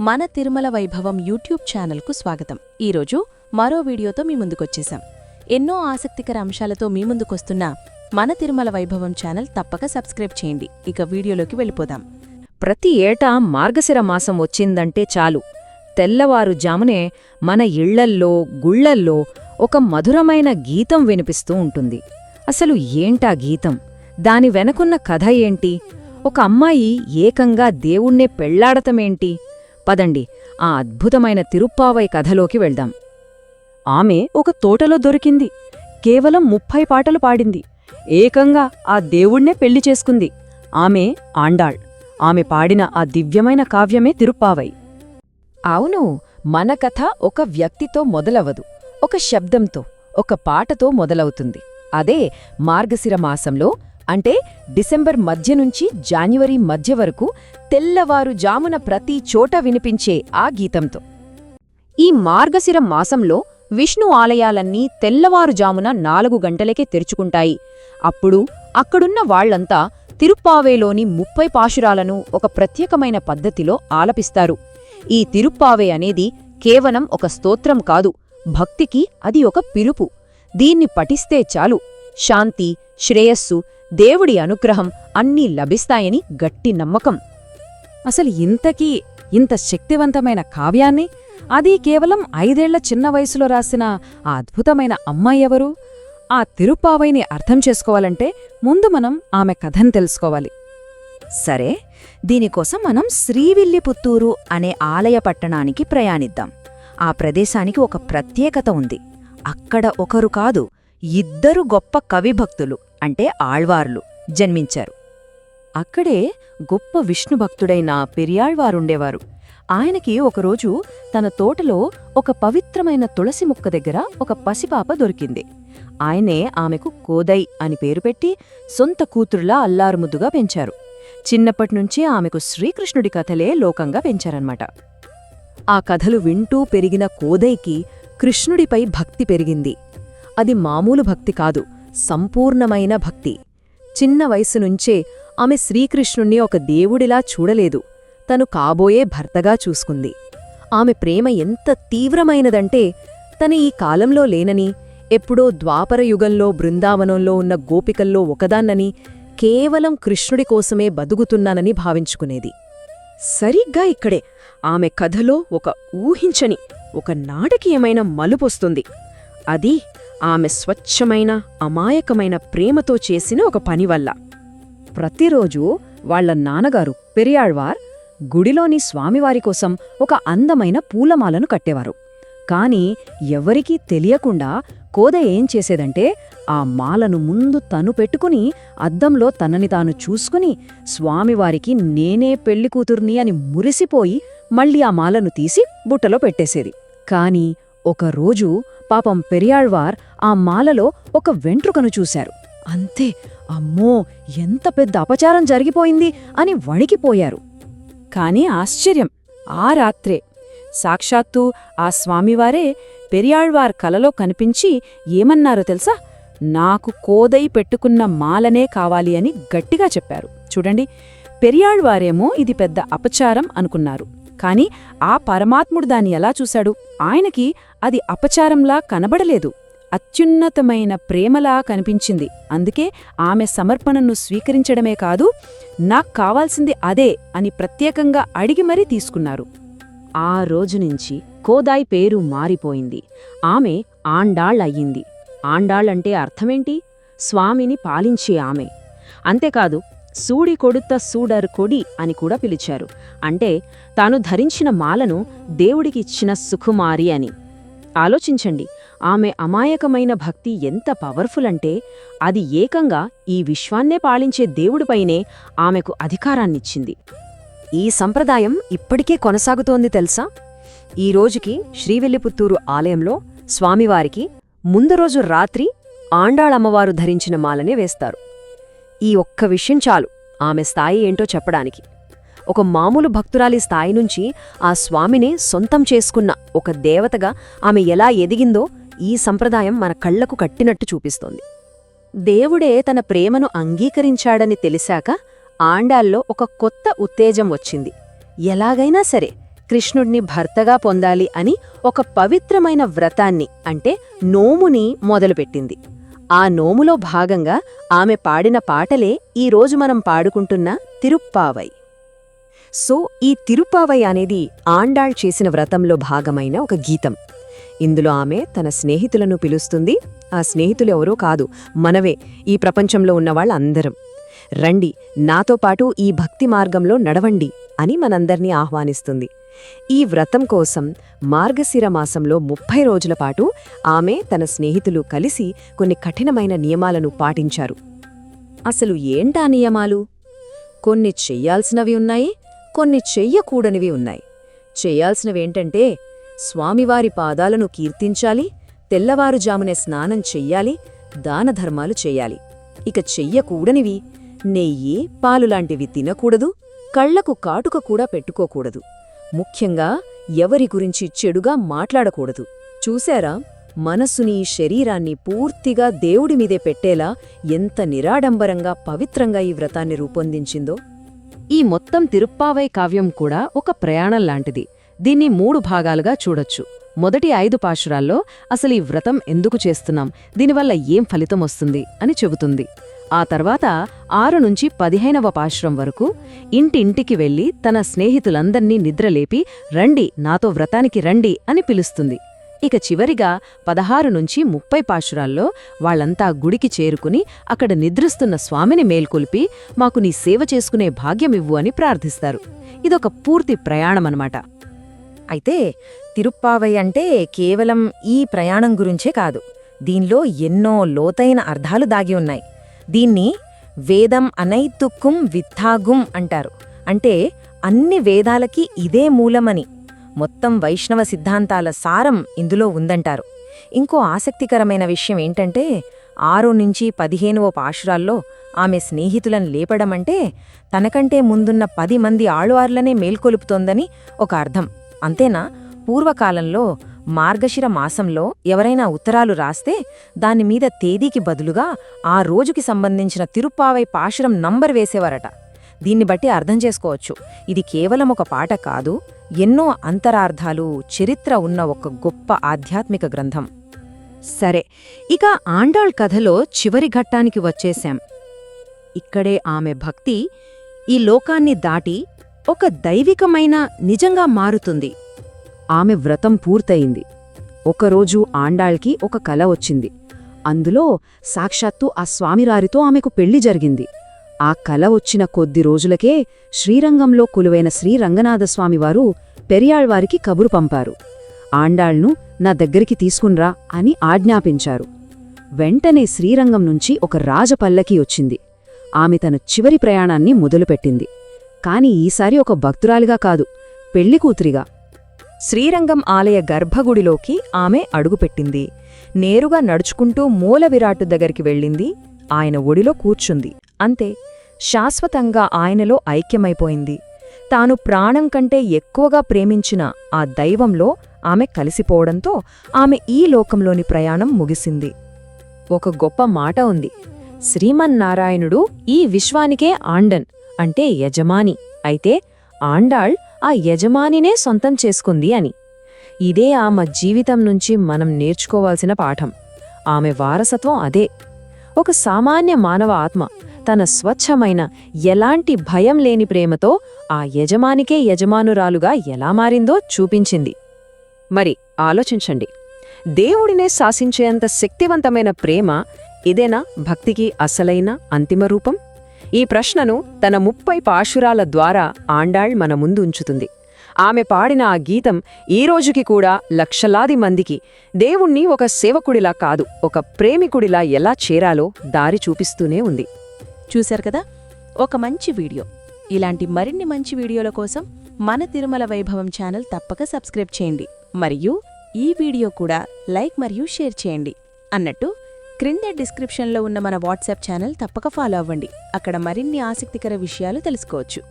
మన తిరుమల వైభవం యూట్యూబ్ ఛానల్కు స్వాగతం. ఈరోజు మరో వీడియోతో మీ ముందుకొచ్చేశాం. ఎన్నో ఆసక్తికర అంశాలతో మీ ముందుకొస్తున్న మన తిరుమల వైభవం ఛానల్ తప్పక సబ్స్క్రైబ్ చేయండి. ఇక వీడియోలోకి వెళ్ళిపోదాం. ప్రతి ఏటా మార్గశిర మాసం వచ్చిందంటే చాలు. తెల్లవారుజామునే మన ఇళ్ళల్లో గుళ్ళల్లో ఒక మధురమైన గీతం వినిపిస్తూ ఉంటుంది. అసలు ఏంటా గీతం? దాని వెనకున్న కథ ఏంటి? ఒక అమ్మాయి ఏకంగా దేవుణ్ణే పెళ్ళాడతమేంటి పదండి ఆ అద్భుతమైన తిరుప్పావై కథలోకి వెళ్దాం. ఆమె ఒక తోటలో దొరికింది. కేవలం ముప్పై పాటలు పాడింది. ఏకంగా ఆ దేవుణ్ణే పెళ్ళి చేసుకుంది. ఆమె ఆండాళ్. ఆమె పాడిన ఆ దివ్యమైన కావ్యమే తిరుప్పావై. అవును మన కథ ఒక వ్యక్తితో మొదలవదు ఒక శబ్దంతో ఒక పాటతో మొదలవుతుంది. అదే మార్గశిర మాసంలో అంటే డిసెంబర్ మధ్య నుంచి జాన్యువరి మధ్య వరకు తెల్లవారుజామున ప్రతి చోట వినిపించే ఆ గీతంతో. ఈ మార్గశిర మాసంలో విష్ణు ఆలయాలన్నీ తెల్లవారుజామున నాలుగు గంటలకే తెరుచుకుంటాయి. అప్పుడు అక్కడున్న వాళ్ళంతా తిరుప్పావేలోని ముప్పై పాశురాలను ఒక ప్రత్యేకమైన పద్ధతిలో ఆలపిస్తారు. ఈ తిరుప్పావే అనేది కేవలం ఒక స్తోత్రం కాదు భక్తికి అది ఒక పిలుపు. దీన్ని పఠిస్తే చాలు. శాంతి శ్రేయస్సు దేవుడి అనుగ్రహం అన్నీ లభిస్తాయని గట్టి నమ్మకం. అసలు ఇంతకీ ఇంత శక్తివంతమైన కావ్యాన్ని అది కేవలం ఐదేళ్ళ చిన్న వయసులో రాసిన ఆ అద్భుతమైన అమ్మాయి ఎవరు? ఆ తిరుప్పావైని అర్థం చేసుకోవాలంటే ముందు మనం ఆమె కథను తెలుసుకోవాలి. సరే దీనికోసం మనం శ్రీవిల్లిపుత్తూరు అనే ఆలయ పట్టణానికి ప్రయాణిద్దాం. ఆ ప్రదేశానికి ఒక ప్రత్యేకత ఉంది. అక్కడ ఒకరు కాదు ఇద్దరు గొప్ప కవిభక్తులు. అంటే ఆళ్వార్లు జన్మించారు. అక్కడే గొప్ప విష్ణుభక్తుడైన పెరియాళ్వారుండేవారు ఆయనకి ఒకరోజు తన తోటలో ఒక పవిత్రమైన తులసి ముక్క దగ్గర ఒక పసిపాప దొరికింది. ఆయనే ఆమెకు కోదై అని పేరు పెట్టి సొంత కూతురులా అల్లారుముద్దుగా పెంచారు. చిన్నప్పటినుంచే ఆమెకు శ్రీకృష్ణుడి కథలే లోకంగా పెంచారన్నమాట. ఆ కథలు వింటూ పెరిగిన కోదైకి కృష్ణుడిపై భక్తి పెరిగింది. అది మామూలు భక్తి కాదు. సంపూర్ణమైన భక్తి. చిన్న వయసు నుంచే ఆమె శ్రీకృష్ణుణ్ణి ఒక దేవుడిలా చూడలేదు. తను కాబోయే భర్తగా చూసుకుంది. ఆమె ప్రేమ ఎంత తీవ్రమైనదంటే తన ఈ కాలంలో లేనని ఎప్పుడో ద్వాపరయుగంలో బృందావనంలో ఉన్న గోపికల్లో ఒకదాన్నని కేవలం కృష్ణుడి కోసమే బతుకుతున్నానని భావించుకునేది. సరిగ్గా ఇక్కడే ఆమె కథలో ఒక ఊహించని ఒక నాటకీయమైన మలుపొస్తుంది అది ఆమె స్వచ్ఛమైన అమాయకమైన ప్రేమతో చేసిన ఒక పని వల్ల ప్రతిరోజూ వాళ్ళ నాన్నగారు పెరియాళ్వార్ గుడిలోని స్వామివారి కోసం ఒక అందమైన పూలమాలను కట్టేవారు. కాని ఎవరికీ తెలియకుండా కోద ఏం చేసేదంటే ఆ మాలను ముందు తను పెట్టుకుని అద్దంలో తనని తాను చూసుకుని స్వామివారికి నేనే పెళ్ళి కూతుర్ని అని మురిసిపోయి మళ్ళీ ఆ మాలను తీసి బుట్టలో పెట్టేసేది. కాని ఒకరోజు పాపం పెరియాళ్వార్ ఆ మాలలో ఒక వెంట్రుకను చూశారు. అంతే అమ్మో ఎంత పెద్ద అపచారం జరిగిపోయింది అని వణికిపోయారు. కాని ఆశ్చర్యం ఆ రాత్రే సాక్షాత్తు ఆ స్వామివారే పెరియాళ్వార్ కలలో కనిపించి ఏమన్నారో తెలుసా? నాకు కోదై పెట్టుకున్న మాలనే కావాలి అని గట్టిగా చెప్పారు. చూడండి పెరియాళ్వారేమో ఇది పెద్ద అపచారం అనుకున్నారు. కాని ఆ పరమాత్ముడు దాన్ని ఎలా చూశాడు? ఆయనకి అది అపచారంలా కనబడలేదు. అత్యున్నతమైన ప్రేమలా కనిపించింది. అందుకే ఆమె సమర్పణను స్వీకరించడమే కాదు నాకు కావాల్సింది అదే అని ప్రత్యేకంగా అడిగి మరీ తీసుకున్నారు. ఆ రోజు నుంచి కోదాయ్ పేరు మారిపోయింది. ఆమె ఆండాళ్ళయ్యింది. ఆండాళ్ళంటే అర్థమేంటి? స్వామిని పాలించే ఆమె. అంతేకాదు సూడి కొడుత్త సూడర్ కొడి అని కూడా పిలిచారు. అంటే తాను ధరించిన మాలను దేవుడికిచ్చిన సుకుమారి అని. ఆలోచించండి ఆమె అమాయకమైన భక్తి ఎంత పవర్ఫుల్ అంటే అది ఏకంగా ఈ విశ్వాన్నే పాలించే దేవుడిపైనే ఆమెకు అధికారాన్నిచ్చింది. ఈ సంప్రదాయం ఇప్పటికే కొనసాగుతోంది తెలుసా? ఈ రోజుకి శ్రీవెల్లిపుత్తూరు ఆలయంలో స్వామివారికి ముందు రోజు రాత్రి ఆండాళమ్మవారు ధరించిన మాలనే వేస్తారు. ఈ ఒక్క విషయం చాలు ఆమె స్థాయి ఏంటో చెప్పడానికి. ఒక మామూలు భక్తురాలి స్థాయి నుంచి ఆ స్వామిని సొంతం చేసుకున్న ఒక దేవతగా ఆమె ఎలా ఎదిగిందో ఈ సంప్రదాయం మన కళ్ళకు కట్టినట్టు చూపిస్తోంది. దేవుడే తన ప్రేమను అంగీకరించాడని తెలిసాక ఆండాల్లో ఒక కొత్త ఉత్తేజం వచ్చింది. ఎలాగైనా సరే కృష్ణుడిని భర్తగా పొందాలి అని ఒక పవిత్రమైన వ్రతాన్ని అంటే నోముని మొదలుపెట్టింది. ఆ నోములో భాగంగా ఆమె పాడిన పాటలే ఈ రోజు మనం పాడుకుంటున్న తిరుప్పావై. సో ఈ తిరుపావై అనేది ఆండాళ్ చేసిన వ్రతంలో భాగమైన ఒక గీతం. ఇందులో ఆమె తన స్నేహితులను పిలుస్తుంది. ఆ స్నేహితులు ఎవరో కాదు మనవే ఈ ప్రపంచంలో ఉన్న వాళ్ళందరం. రండి నాతో పాటు ఈ భక్తి మార్గంలో నడవండి అని మనందర్నీ ఆహ్వానిస్తుంది. ఈ వ్రతం కోసం మార్గశిర మాసంలో ముప్పై రోజుల పాటు ఆమె తన స్నేహితులు కలిసి కొన్ని కఠినమైన నియమాలను పాటించారు. అసలు ఏంటా నియమాలు? కొన్ని చెయ్యాల్సినవి ఉన్నాయి కొన్ని చెయ్యకూడనివి ఉన్నాయి. చెయ్యాల్సినవేంటంటే స్వామివారి పాదాలను కీర్తించాలి తెల్లవారుజామునే స్నానం చెయ్యాలి దానధర్మాలు చెయ్యాలి ఇక చెయ్యకూడనివి నెయ్యి పాలులాంటివి తినకూడదు కళ్ళకు కాటుక కూడా పెట్టుకోకూడదు. ముఖ్యంగా ఎవరి గురించి చెడుగా మాట్లాడకూడదు. చూశారా? మనస్సుని శరీరాన్ని పూర్తిగా దేవుడి మీదే పెట్టేలా ఎంత నిరాడంబరంగా పవిత్రంగా ఈ వ్రతాన్ని రూపొందించిందో. ఈ మొత్తం తిరుప్పావై కావ్యం కూడా ఒక ప్రయాణం లాంటిది. దీన్ని మూడు భాగాలుగా చూడొచ్చు. మొదటి ఐదు పాశురాల్లో అసలు ఈ వ్రతం ఎందుకు చేస్తున్నాం? దీనివల్ల ఏం ఫలితం వస్తుంది? అని చెబుతుంది. ఆ తర్వాత ఆరు నుంచి పదిహేనవ పాశురం వరకు ఇంటింటికి వెళ్ళి తన స్నేహితులందర్నీ నిద్రలేపి రండి నాతో వ్రతానికి రండి అని పిలుస్తుంది. ఇక చివరిగా పదహారు నుంచి ముప్పై పాశురాల్లో వాళ్ళంతా గుడికి చేరుకుని అక్కడ నిద్రిస్తున్న స్వామిని మేల్కొల్పి మాకు నీ సేవ చేసుకునే భాగ్యమివ్వు అని ప్రార్థిస్తారు. ఇదొక పూర్తి ప్రయాణమనమాట. అయితే తిరుప్పావై అంటే కేవలం ఈ ప్రయాణం గురించే కాదు. దీనిలో ఎన్నో లోతైన అర్థాలు దాగి ఉన్నాయి. దీన్ని వేదం అనైతుక్కుం విత్తాగుం అంటారు. అంటే అన్ని వేదాలకి ఇదే మూలమని మొత్తం వైష్ణవ సిద్ధాంతాల సారం ఇందులో ఉందంటారు. ఇంకో ఆసక్తికరమైన విషయం ఏంటంటే ఆరో నుంచి పదిహేనవ పాశురాల్లో ఆమె స్నేహితులను లేపడమంటే తనకంటే ముందున్న పది మంది ఆళ్వార్లనే మేల్కొలుపుతోందని ఒక అర్థం. అంతేనా? పూర్వకాలంలో మార్గశిర మాసంలో ఎవరైనా ఉత్తరాలు రాస్తే దానిమీద తేదీకి బదులుగా ఆ రోజుకి సంబంధించిన తిరుప్పావై పాశురం నంబర్ వేసేవారట. దీన్ని బట్టి అర్థం చేసుకోవచ్చు. ఇది కేవలం ఒక పాట కాదు ఎన్నో అంతరార్థాలు చరిత్ర ఉన్న ఒక గొప్ప ఆధ్యాత్మిక గ్రంథం. సరే ఇక ఆండాళ్ కథలో చివరి ఘట్టానికి వచ్చేశాం. ఇక్కడే ఆమె భక్తి ఈ లోకాన్ని దాటి ఒక దైవికమైన నిజంగా మారుతుంది. ఆమె వ్రతం పూర్తయింది. ఒకరోజు ఆండాళ్కి ఒక కల వచ్చింది. అందులో సాక్షాత్తు ఆ స్వామిరారితో ఆమెకు పెళ్ళి జరిగింది. ఆ కల వచ్చిన కొద్ది రోజులకే శ్రీరంగంలో కొలువైన శ్రీరంగనాథస్వామివారు పెరియాళ్వారికి కబురు పంపారు. ఆండాళ్ను నా దగ్గరికి తీసుకున్రా అని ఆజ్ఞాపించారు. వెంటనే శ్రీరంగం నుంచి ఒక రాజపల్లకి వచ్చింది. ఆమె తన చివరి ప్రయాణాన్ని మొదలుపెట్టింది. కాని ఈసారి ఒక భక్తురాలిగా కాదు పెళ్ళికూతురిగా శ్రీరంగం ఆలయ గర్భగుడిలోకి ఆమె అడుగుపెట్టింది. నేరుగా నడుచుకుంటూ మూల విరాటు దగ్గరికి వెళ్ళింది. ఆయన ఒడిలో కూర్చుంది. అంతే శాశ్వతంగా ఆయనలో ఐక్యమైపోయింది. తాను ప్రాణం కంటే ఎక్కువగా ప్రేమించిన ఆ దైవంలో ఆమె కలిసిపోవడంతో ఆమె ఈ లోకంలోని ప్రయాణం ముగిసింది. ఒక గొప్ప మాట ఉంది. శ్రీమన్నారాయణుడు ఈ విశ్వానికే ఆండన్ అంటే యజమాని. అయితే ఆండాళ్ ఆ యజమానినే సొంతం చేసుకుంది అని. ఇదే ఆమె జీవితం నుంచి మనం నేర్చుకోవాల్సిన పాఠం. ఆమె వారసత్వం అదే. ఒక సామాన్య మానవ ఆత్మ తన స్వచ్ఛమైన ఎలాంటి భయం లేని ప్రేమతో ఆ యజమానికే యజమానురాలుగా ఎలా మారిందో చూపించింది. మరి ఆలోచించండి. దేవుడినే శాసించేంత శక్తివంతమైన ప్రేమ ఇదేనా భక్తికి అసలైన అంతిమ రూపం? ఈ ప్రశ్నను తన ముప్పై పాశురాల ద్వారా ఆండాళ్ మన ముందు ఉంచుతుంది. ఆమె పాడిన ఆ గీతం ఈ రోజుకి కూడా లక్షలాది మందికి దేవుణ్ణి ఒక సేవకుడిలా కాదు ఒక ప్రేమికుడిలా ఎలా చేరాలో దారి చూపిస్తూనే ఉంది. చూశారు కదా? ఒక మంచి వీడియో. ఇలాంటి మరిన్ని మంచి వీడియోల కోసం మన తిరుమల వైభవం ఛానల్ తప్పక సబ్స్క్రైబ్ చేయండి. మరియు ఈ వీడియో కూడా లైక్ మరియు షేర్ చేయండి. అన్నట్టు క్రింద డిస్క్రిప్షన్లో ఉన్న మన వాట్సాప్ ఛానల్ తప్పక ఫాలో అవ్వండి. అక్కడ మరిన్ని ఆసక్తికర విషయాలు తెలుసుకోవచ్చు.